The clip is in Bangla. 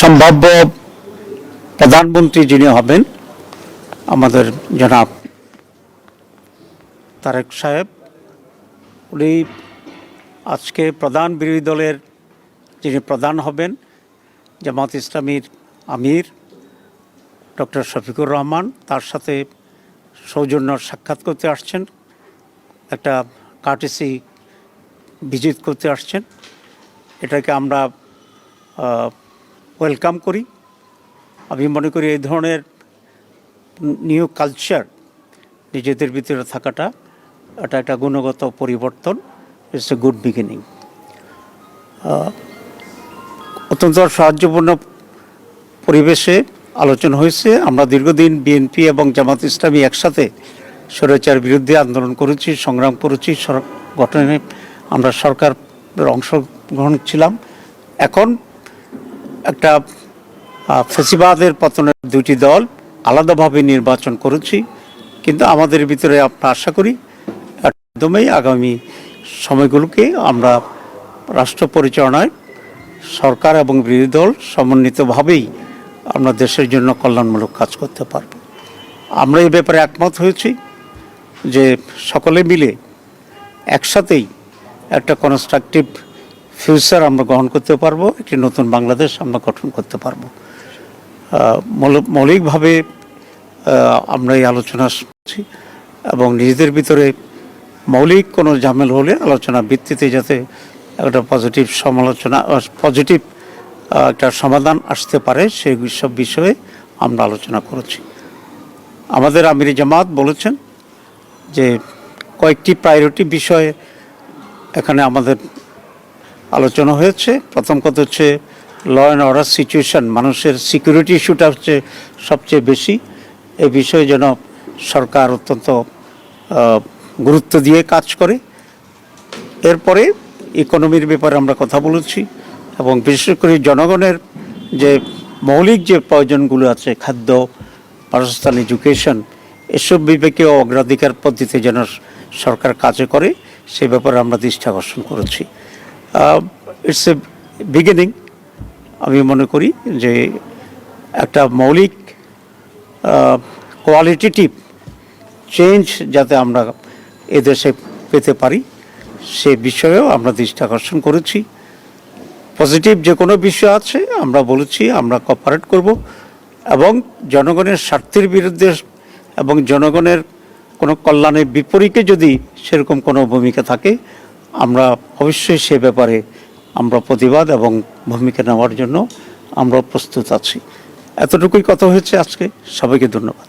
সম্ভাব্য প্রধানমন্ত্রী যিনি হবেন, আমাদের জনাব তারেক সাহেব, উনি আজকে প্রধান বিরোধী দলের যিনি প্রধান হবেন, জামাত ইসলামীর আমির ডক্টর শফিকুর রহমান, তার সাথে সৌজন্য সাক্ষাৎ করতে আসছেন, একটা কার্টিসি ভিজিট করতে আসছেন। এটাকে আমরা ওয়েলকাম করি। আমি মনে করি এই ধরনের নিউ কালচার নিজেদের ভিতরে থাকাটা, এটা একটা গুণগত পরিবর্তন ইটস এ গুড বিগিনিং অত্যন্ত সাহায্যপূর্ণ পরিবেশে আলোচনা হয়েছে। আমরা দীর্ঘদিন বিএনপি এবং জামাত ইসলামী একসাথে স্বৈরাচার বিরুদ্ধে আন্দোলন করেছি, সংগ্রাম করেছি গঠনে আমরা সরকারের অংশগ্রহণ ছিলাম। এখন একটা ফেসিবাদের পতনের দুটি দল আলাদাভাবে নির্বাচন করেছি। কিন্তু আমাদের ভিতরে আমরা আশা করি মাধ্যমেই আগামী সময়গুলোকে আমরা রাষ্ট্র পরিচালনায় সরকার এবং বিরোধী দল সমন্বিতভাবেই আমরা দেশের জন্য কল্যাণমূলক কাজ করতে পারব। আমরা এই ব্যাপারে একমত হয়েছি যে সকলে মিলে একসাথেই একটা কনস্ট্রাকটিভ ফিউচার আমরা গ্রহণ করতে পারব, একটি নতুন বাংলাদেশ আমরা গঠন করতে পারব। মৌল- মৌলিকভাবে আমরা এই আলোচনা শুনছি এবং নিজেদের ভিতরে মৌলিক কোনো ঝামেল হলে আলোচনা ভিত্তিতে যাতে একটা পজিটিভ সমালোচনা পজিটিভ একটা সমাধান আসতে পারে সেই সব বিষয়ে আমরা আলোচনা করেছি। আমাদের আমির জামাত বলেছেন যে কয়েকটি প্রায়োরিটি বিষয়ে এখানে আমাদের আলোচনা হয়েছে। প্রথম কথা হচ্ছে ল অ্যান্ড অর্ডার সিচুয়েশন মানুষের সিকিউরিটি ইস্যুটা হচ্ছে সবচেয়ে বেশি। এই বিষয়ে যেন সরকার অত্যন্ত গুরুত্ব দিয়ে কাজ করে। এরপরে ইকোনমির ব্যাপারে আমরা কথা বলেছি এবং বিশেষ করে জনগণের যে মৌলিক যে প্রয়োজনগুলো আছে, খাদ্য, বাসস্থান এডুকেশন এসব বিবেকে অগ্রাধিকার পদ্ধতিতে যেন সরকার কাজে করে, সে ব্যাপারে আমরা দৃষ্টি আকর্ষণ করেছি। ইটস এ বিগিনিং আমি মনে করি যে একটা মৌলিক কোয়ালিটিটিভ চেঞ্জ যাতে আমরা এদেশে পেতে পারি, সে বিষয়েও আমরা দৃষ্টি আকর্ষণ করেছি। পজিটিভ যে কোনো বিষয় আছে, আমরা বলেছি, আমরা কপারেট করব এবং জনগণের স্বার্থের বিরুদ্ধে এবং জনগণের কোনো কল্যাণের বিপরীতে যদি সেরকম কোনো ভূমিকা থাকে আমরা অবশ্যই সে ব্যাপারে আমরা প্রতিবাদ এবং ভূমিকা নেওয়ার জন্য আমরা প্রস্তুত আছি। এতটুকুই কথা হয়েছে আজকে। সবাইকে ধন্যবাদ।